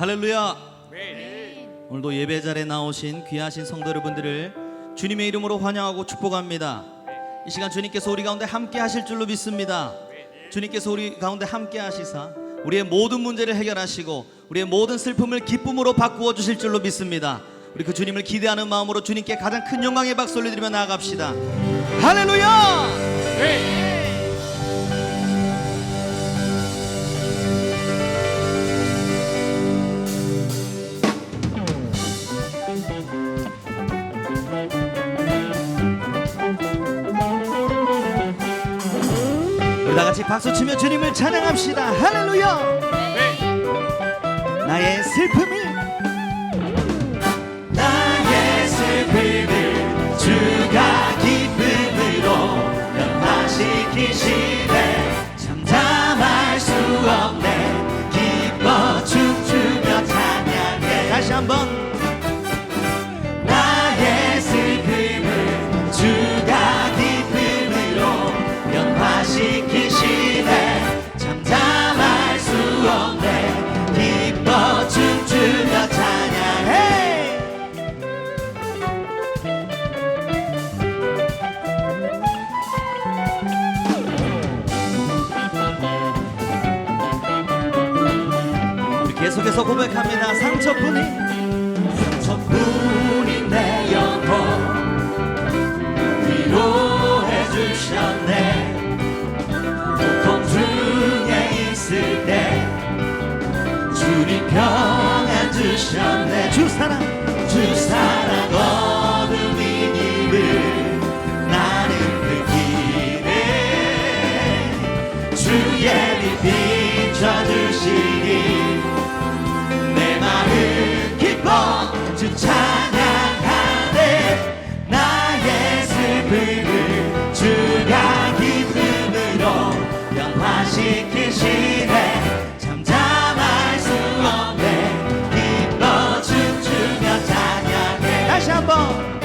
할렐루야. 오늘도 예배 자리에 나오신 귀하신 성도 여러분들을 주님의 이름으로 환영하고 축복합니다. 이 시간 주님께서 우리 가운데 함께 하실 줄로 믿습니다. 주님께서 우리 가운데 함께 하시사 우리의 모든 문제를 해결하시고 우리의 모든 슬픔을 기쁨으로 바꾸어 주실 줄로 믿습니다. 우리 그 주님을 기대하는 마음으로 주님께 가장 큰 영광의 박수 올려드리며 나아갑시다. 할렐루야! 같이 박수 치며 주님을 찬양합시다. 할렐루야! 나의 슬픔을 상처뿐이 시키시네 잠잠할 수 없네. 기뻐 춤추며 찬양해. 다시 한번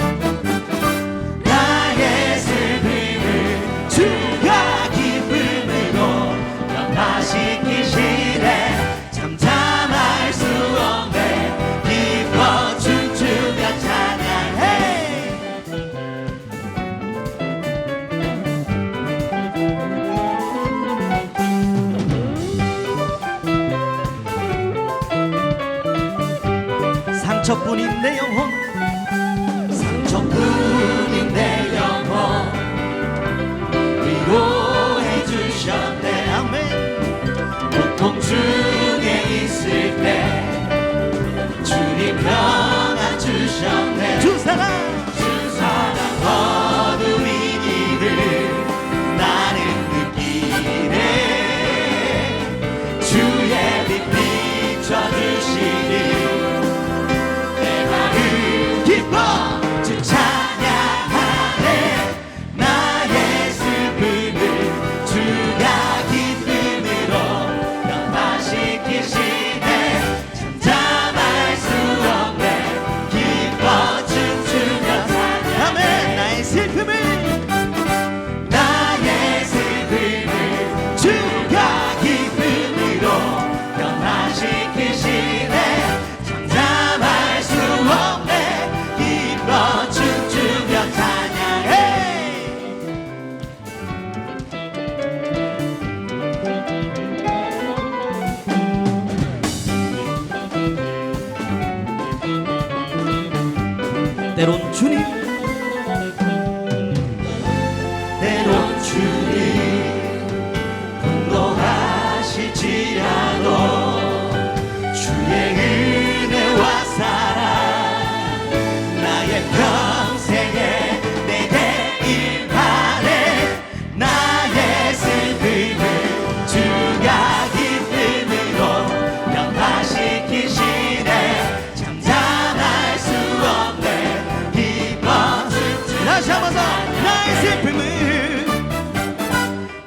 담아서 나의 슬픔을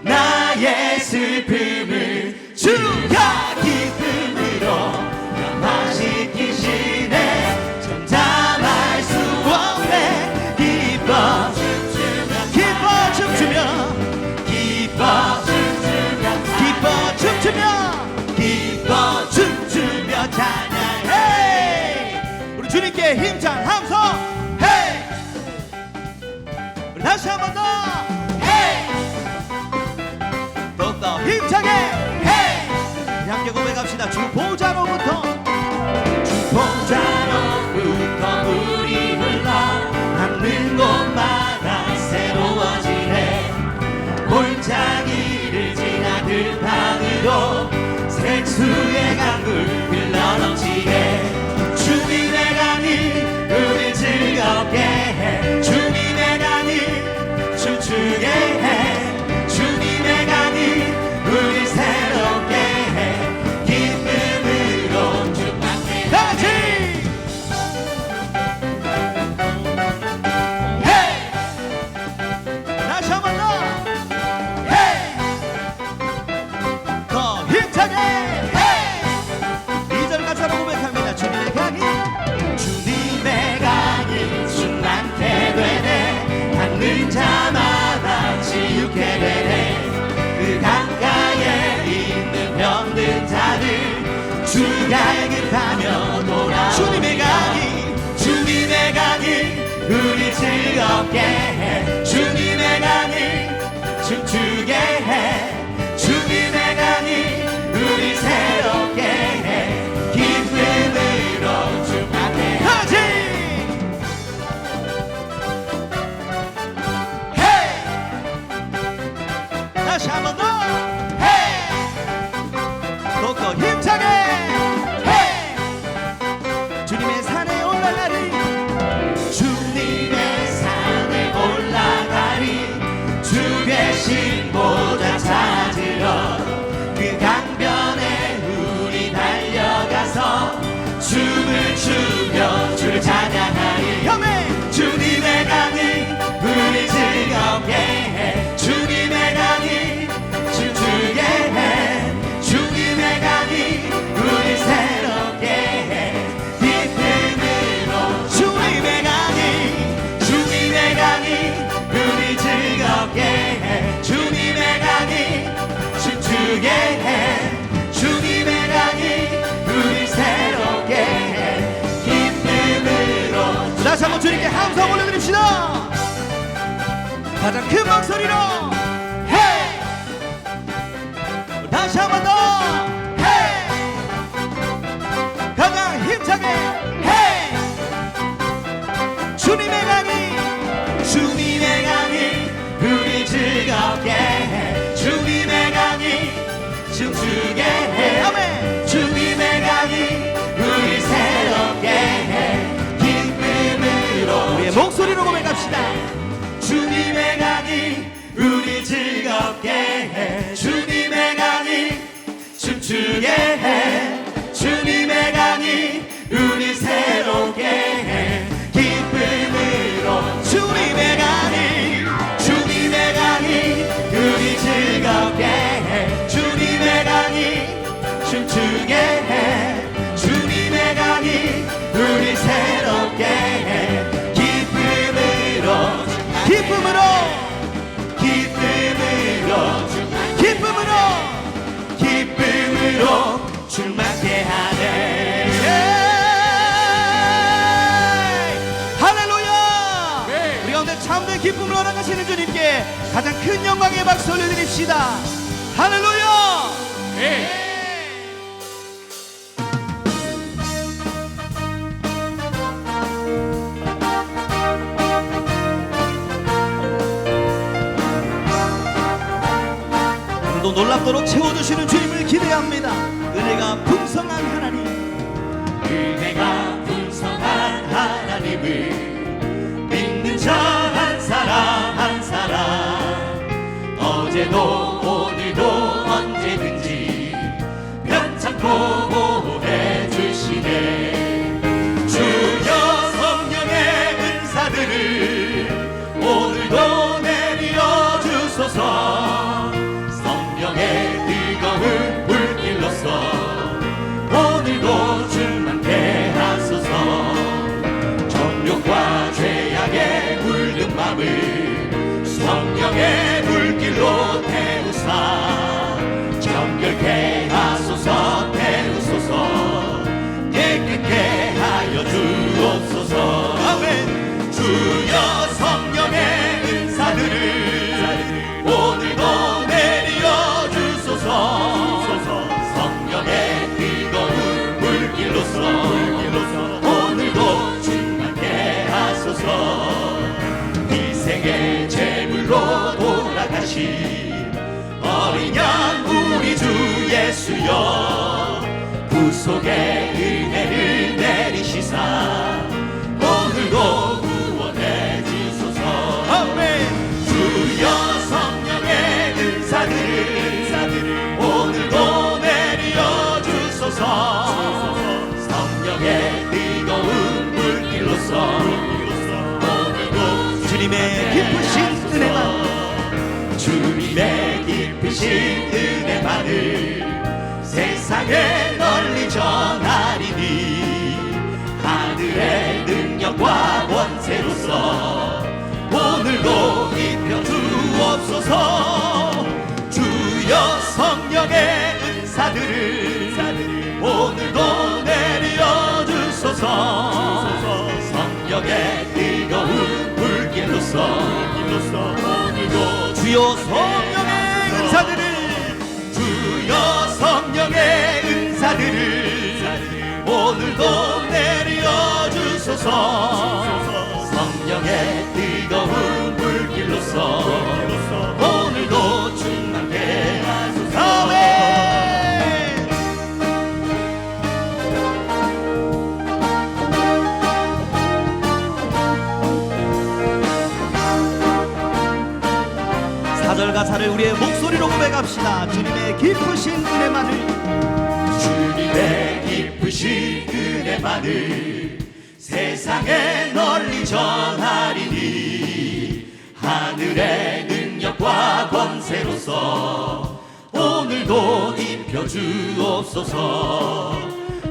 나의 슬픔. 다시 한 번 더. 헤이. 더욱더 힘차게. 헤이. 함께 고백 갑시다. 주보자로부터. 주보자로부터 물이 흘러 닿는 곳마다 새로워지네. 골짜기를 지나 들판으로 색수의 강물. rainbow and high. 박수 한번 올려드립시다 가장 큰 박수리로 중에 주님의 강이 우리 새롭게 해. 기쁨으로 기쁨으로. 기쁨으로 기쁨으로. 기쁨으로 충만케 하네. 예. 할렐루야. 네. 우리 가운데 참된 기쁨으로 나가시는 주님께 가장 큰 영광의 박수 올려드립시다. 할렐루야. 저도 놀랍도록 채워주시는 주님을 기대합니다. 은혜가 풍성한 하나님. 은혜가 풍성한 하나님을 믿는 자. 예수여. 구속의 은혜를 내리시사. 오늘도 구원해 주소서. 아멘. 주여 성령의 은사들을 오늘도 내려 주소서. 성령의 뜨거운 불길로서. 오늘도 주님의 기쁘신 은혜만. 주님의 깊으신 은혜만을 세상에 널리 전하리니 하늘의 능력과 권세로서 오늘도 입혀 주옵소서. 주여 성령의 은사들을 오늘도 내려 주소서. 성령의 뜨거운 불길로서 오늘도 주여 성령의 은사들을 성령의 은사들을 오늘도 내려 주소서 성령의 뜨거운 불길로서 오늘도 충만케 가사를 우리의 목소리로 고백합시다. 주님 의 기쁘신 은혜만을 주님의 깊으신 은혜만을 세상에 널리 전하리니 하늘의 능력과 권세로서 오늘도 입혀 주옵소서.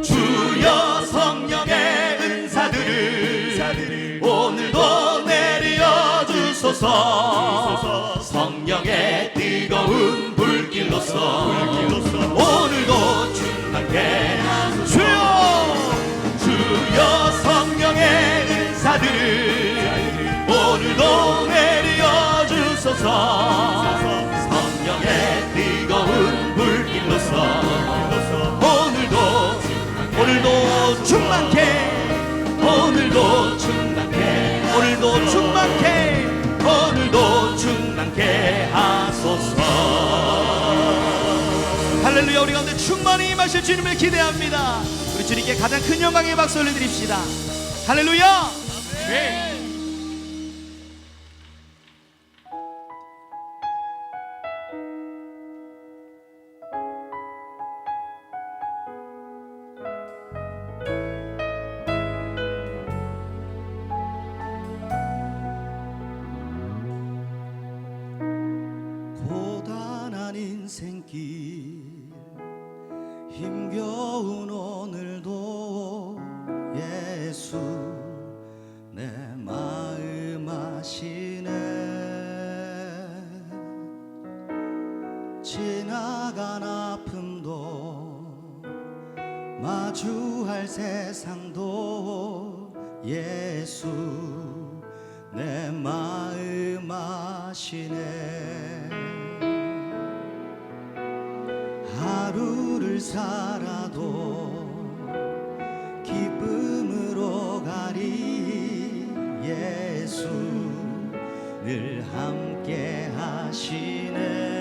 주여 성령의 은사들을 오늘도 내려 주소서. 성령의 뜨거운 불길로서 오늘도 충만케 주여 주여 성령의 은사들을 오늘도 내려 주소서. 성령의 뜨거운 불길로서 오늘도 오늘도 충만케 오늘도 충만케 오늘도 충만케 오늘도 충만케 하소서 할렐루야 우리 가운데 충만히 임하실 주님을 기대합니다. 우리 주님께 가장 큰 영광의 박수 올려드립시다. 할렐루야! 고단 예수 내 마음 아시네. 하루를 살아도 기쁨으로 가리 예수 늘 함께 하시네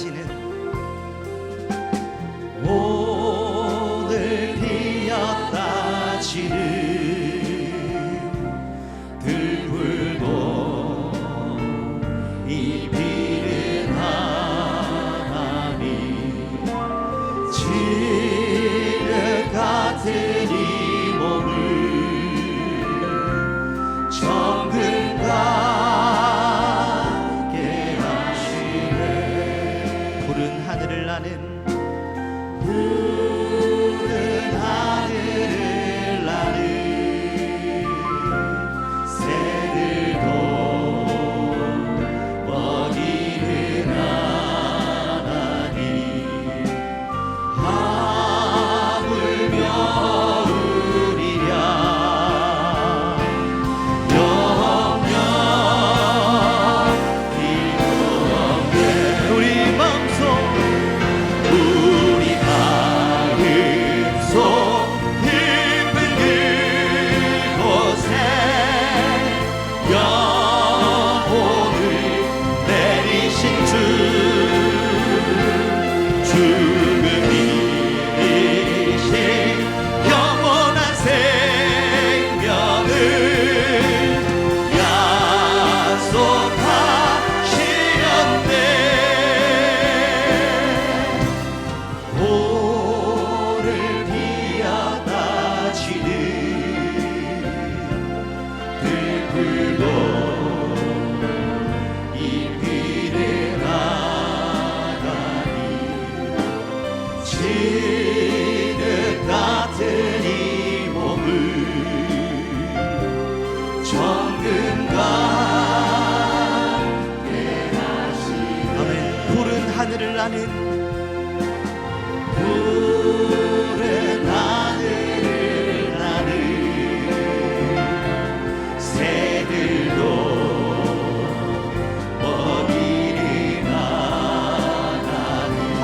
하시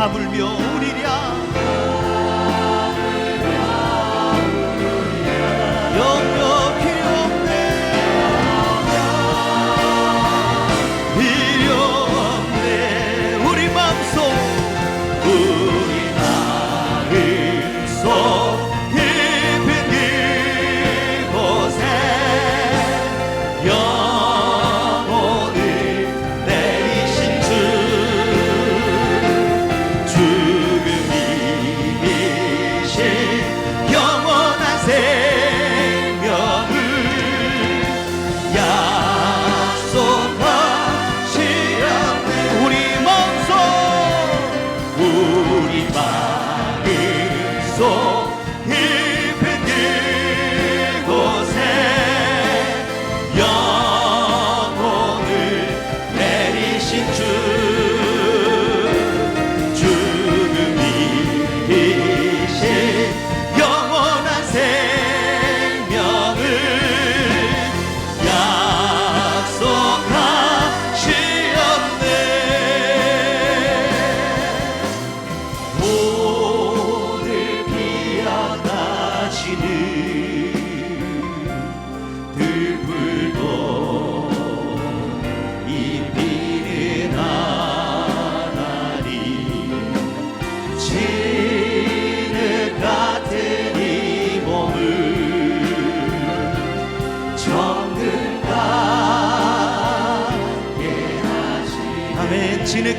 하물며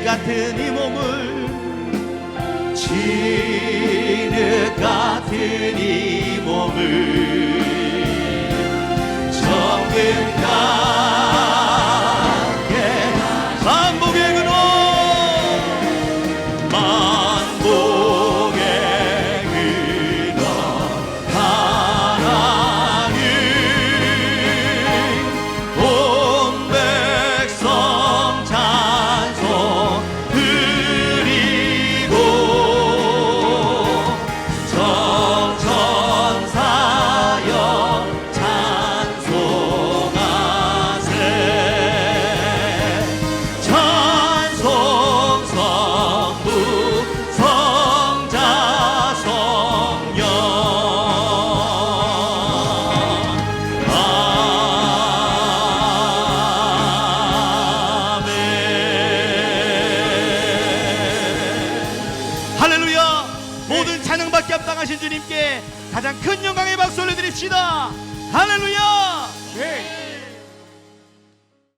같은 이 몸을 진흙 같은 이 몸을 정금 같은 가장 큰 영광의 박수 올려드립시다 할렐루야 네.